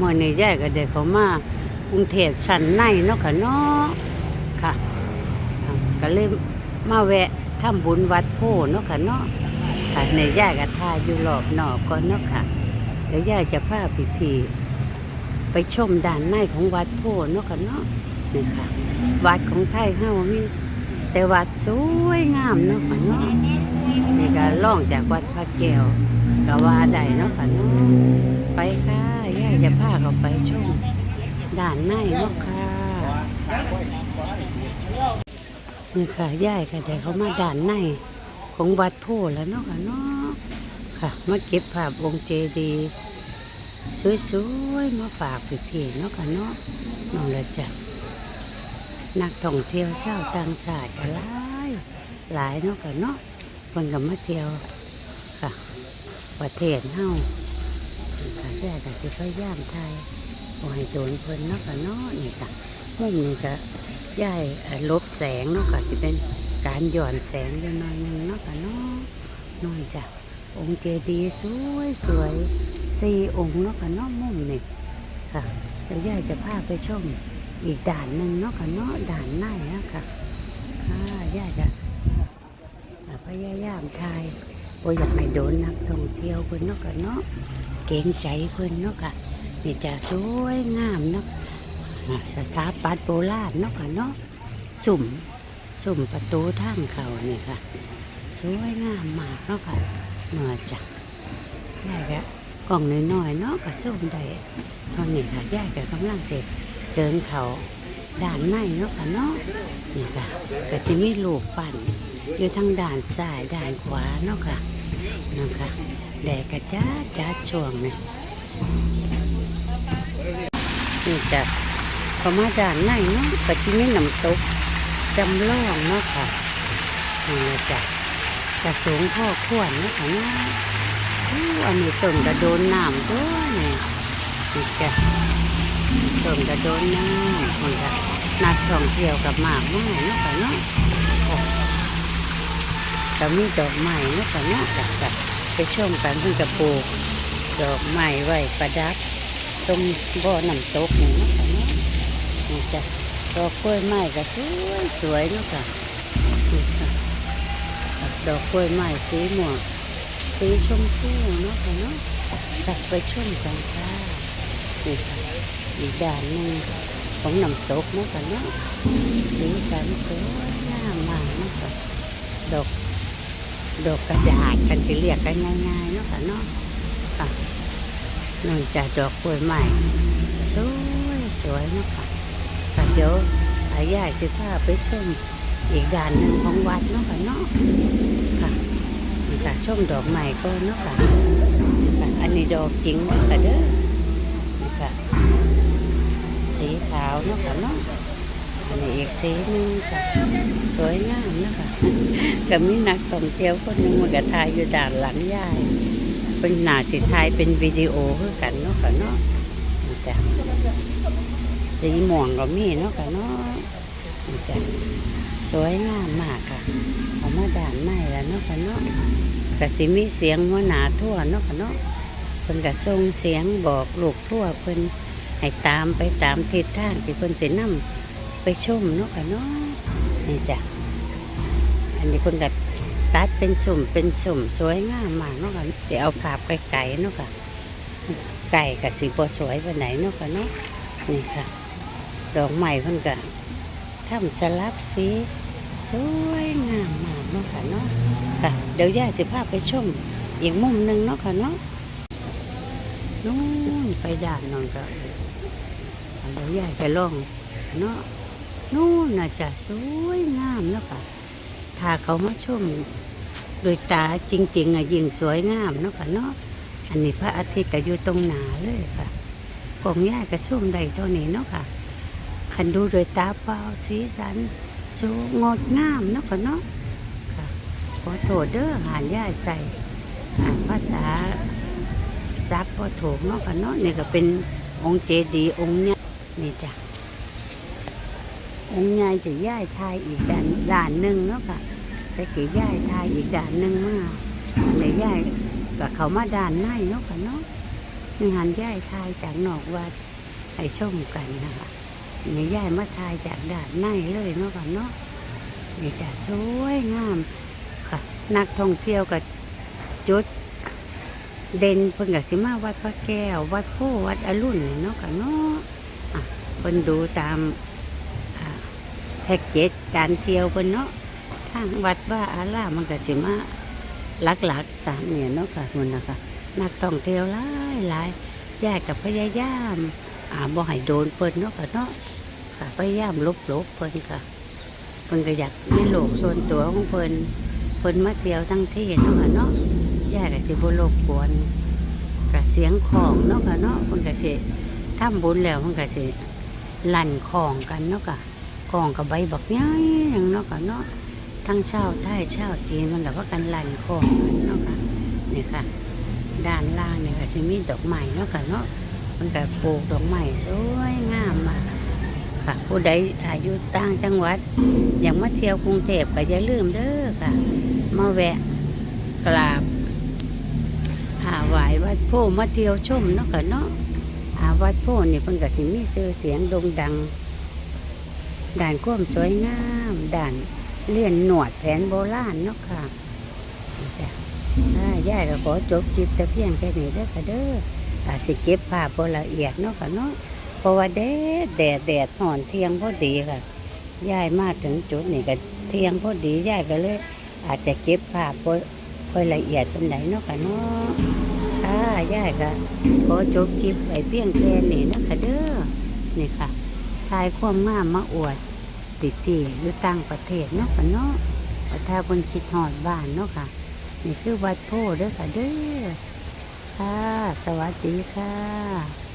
มื่อนี้ยายก็เด็กเขามากรุงเทพชั้นในเนาะค่ะเนาะค่ะ ก็เลยมาแวะทำบุญวัดโพเนาะค่ะเนาะค่ะในยายก็ทาอยู่รอบนอกก่อนเนาะค่ะเดี๋ยวยายจะพาพี่ๆไปชมด้านในของวัดโพเนาะค่ะเนาะนี่ค่ะ วัดของไทยเฮามีแต่วัดสวยงามเนาะค่ะเนาะนี่ก็ล่องจากวัดพระแก้วก็ว่าได้เนาะค่ะเนาะไปค่ะ จะพาเขาไปชมด้านในเนาะค่ะนี่ค่ะย่ายค่ะแต่เขามาด้านในของวัดโพแล้วเนาะค่ะเนาะค่ะ มาเก็บภาพองค์เจดีสวยๆมาฝากพี่ๆเนาะค่ะเนาะน้องละจ้ะนักท่องเที่ยวชาวต่างชาติก็หลายหลายเนาะค่ะเนาะเพิ่นก็มาเที่ยวค่ะ ประเทศเฮา ค่ะแย่ก็สิพยายามไทยบ่ให้โดนเพิ่นเนาะค่ะเนาะนี่ค่ะมุมนี้ก็ย้ายลบแสงเนาะค่ะสิเป็นการหย่อนแสงอยู่หน่อยนึงเนาะค่ะเนาะนอนจากองค์เจดีย์สวยสวยสี่องค์เนาะค่ะเนาะมุมนี้ค่ะเดี๋ยวย่าจะพาไปชมอีกด่านหนึ่งเนาะค่ะเนาะด่านในนะค่ะอ่าย่าจะอ่าพยายามทายโอ้อยากให้โดนนักท่องเที่ยวเพิ่นเนาะค่ะเนาะ เกรงใจเพิ่นเนาะค่ะนี่จะสวยงามเนาะอ่าสถาปัตย์โบราณเนาะค่ะเนาะสุ่มสุ่มประตูทางเขานี่ค่ะ สวยงามมากเนาะค่ะเมื่อจักย่าก็กล่องน้อยๆเนาะก็ส้มได้ตอนนี้ค่ะย่าก็กำลังเสร็จเดินเขาด่านในเนาะค่ะเนาะนี่ค่ะก็จะมีลูกปั่นอยู่ทางด่านซ้ายด่านขวาเนาะค่ะเนะคะแดดกระจ้าจ้าช่วงเนี่ยนี่จ้ะพอมาด่านในเนาะก็จะมีน้ำตกจำลองเนาะค่ะนี่นะจ้ะจะสูงพ่อควรเนาะค่ะเนาะอันนี้ต้นกระโดนน้ำด้วยนี่นี่จ้ะต้นกระโดนน้ำคนละนักท่องเที่ยวกับหมากไม้เนาะค่ะเนาะ ก็มีดอกไม้นะค่ะเนาะกับกับไปชมกันเพิ่งกระปลูกดอกไม้ไว้ประดับตรงบ่อน้ำตกนี่นะคะนะนี่จ้ะดอกกล้วยไม้ก็สวยสวยนะค่ะดอกกล้วยไม้สีม่วงสีชมพูเนาะค่ะเนาะกลับไปชมกันค่ะนี่ค่ะอีกด่านหนึ่งของน้ำตกเนาะกันเนาะสีสันสวยงามมากเนาะค่ะดอก ดอกกระดาษกันสิเรียกกันง่ายๆเนาะค่ะเนาะค่ะนอกจากดอกกล้วยใหม่สวยสวยเนาะค่ะค่ะเดี๋ยวอายายสิพาไปชมอีกด่านหนึ่งของวัดเนาะค่ะเนาะค่ะค่ะชมดอกใหม่ก็เนาะค่ะค่ะ อันนี้ดอกจริงเนาะค่ะเด้อค่ะสีขาวเนาะค่ะเนาะ อันนี้อีกสีหนึงค่ะ สวยงามนะคะก็มีนักท่องเที่ยวคนหนึงมันก็ถ่ายอยู่ด้านหลังยายเป็นหน้าสิถ่ายเป็นวิดีโอคือกันเนาะค่ะเนาะจ้ะสีม่วงก็มีเนาะค่ะเนาะจ้ะสวยงามมากค่ะเอามาด้านในแล้วเนาะค่ะเนาะก็สิมีเสียงหัวหนาทั่วเนาะค่ะเนาะเพิ่นก็ส่งเสียงบอกลูกทั่วเพิ่นให้ตามไปตามทิศทางที่เพิ่นสินำ ไปชมเนาะค่ะเนาะนี่จ้ะอันนี้เพิ่นก็ตัดเป็นสุ่มเป็นสุ่มสวยงามมากเนาะค่ะสิเอาภาพไกลๆเนาะค่ะไก่กับสีบ่สวยไปไหนเนาะค่ะเนาะนี่ค่ะดอกใหม่เพิ่นก็ทำสลับสีสวยงามมากเนาะค่ะเนาะค่ะเดี๋ยวย่าสิพาพไปชมอีกมุมหนึ่งเนาะค่ะเนาะนู่นไปด่านนอนก็เดี๋ยวยายจะลองเนาะ นู่นน่ะจะสวยงามเนาะค่ะถ้าเขามาชมโดยตาจริง ๆอะยิ่งสวยงามเนาะค่ะเนาะอันนี้พระอาทิตย์ก็อยู่ตรงหนาเลยค่ะกองยายก็ส้มได้เท่านี้เนาะค่ะคันดูโดยตาเปล่าสีสันสวยงดงามเนาะค่ะเนาะค่ะขอโทษเด้อหานยายใส่ภาษาซับพอถูกเนาะค่ะเนาะนี่ก็เป็นองค์เจดีย์องค์เนี้ยนี่จ้ะ องค์ยายจะย่ายทายอีกด่านด่านหนึ่งเนาะค่ะแต่กี่ย่ายทายอีกด่านหนึ่งมาในย่ายก็เขามาด่านในเนาะค่ะเนาะในหันย่ายทายจากนอกวัดให้ชมกันนะคะนี่ย่ายมาทายจากด่านในเลยเนาะค่ะเนาะนี่จะสวยงามค่ะ นักท่องเที่ยวกับจุดเด่นเพิ่นก็สิมาวัดพระแก้ว วัดโพวัดอรุณเนาะค่ะเนาะอะเพิ่นดูตาม แพ็กเกจการเที่ยวเพิ่นเนาะทางวัดว่าอารามันก็สิมาหลักๆตามเนี่ยเนาะค่ะคุณนะคะนักท่องเที่ยวหลายหลายแยกกับพยายามอ่าบ่ให้โดนเพิ่นเนาะค่ะเนาะค่ะพยายามลบลบๆเพิ่นค่ะเพิ่นก็อยากมีโลกส่วนตัวของเพิ่นเพิ่นมาเที่ยวทั้งที่เนาะค่ะเนาะย่าก็สิบ่รบกวนกับเสียงของเนาะค่ะเนาะเพิ่นก็สิทำบุญแล้วเพิ่นก็สิลั่นของกันเนาะค่ะ ของกับใบบักใหญ่หยังเนาะค่ะเนาะทั้งชาวไทยชาวจีนมันก็ว่ากันลันของเนาะค่ะนี่ค่ะ ด้านล่างเนี่ก็สิมีดอกไม้เนาะค่ะเนาะมันก็ปลูกดอกไม้สวยงามมากค่ะ ผู้ใดอายุต่างจังหวัด อยากมาเที่ยวกรุงเทพก็อย่าลืมเด้อค่ะ มาแวะกราบหาไหวายวัดโพมาเที่ยวชมเนาะค่ะเนาะหาวัดโพนี่เพิ่นก็สิมีชื่อเสียงโด่งดัง ด่านควมสวยงามด่านเลียนหนวดแผนโบราณเนาะค่ะจ้าย่ายก็ขอจบคลิปแต่เพียงแค่นี้เด้อค่ะเด้ออาจสิเก็บภาพบ่ละเอียดเนาะค่ะเนาะเพราะว่าแดดแดดแดดหอนเที่ยงพอดีค่ะย่ายมาถึงจุดนี่ก็เที่ยงพอดีย่ายก็เลย อาจจะเก็บภาพบ่ค่อยละเอียดเป็นไหนเนาะค่ะเนาะค่ะย่ายก็ขอจบคลิปไปเพียงแค่นี้นะคะเด้อนี่ค่ะ ชายความงามมาอวดติดตีอยู่ต่างประเทศเนาะค่ะเนาะประทาบนคิดหอดบ้านเนาะค่ะ นี่คือวัดโพเด้อค่ะเด้อค่ะ สวัสดีค่ะ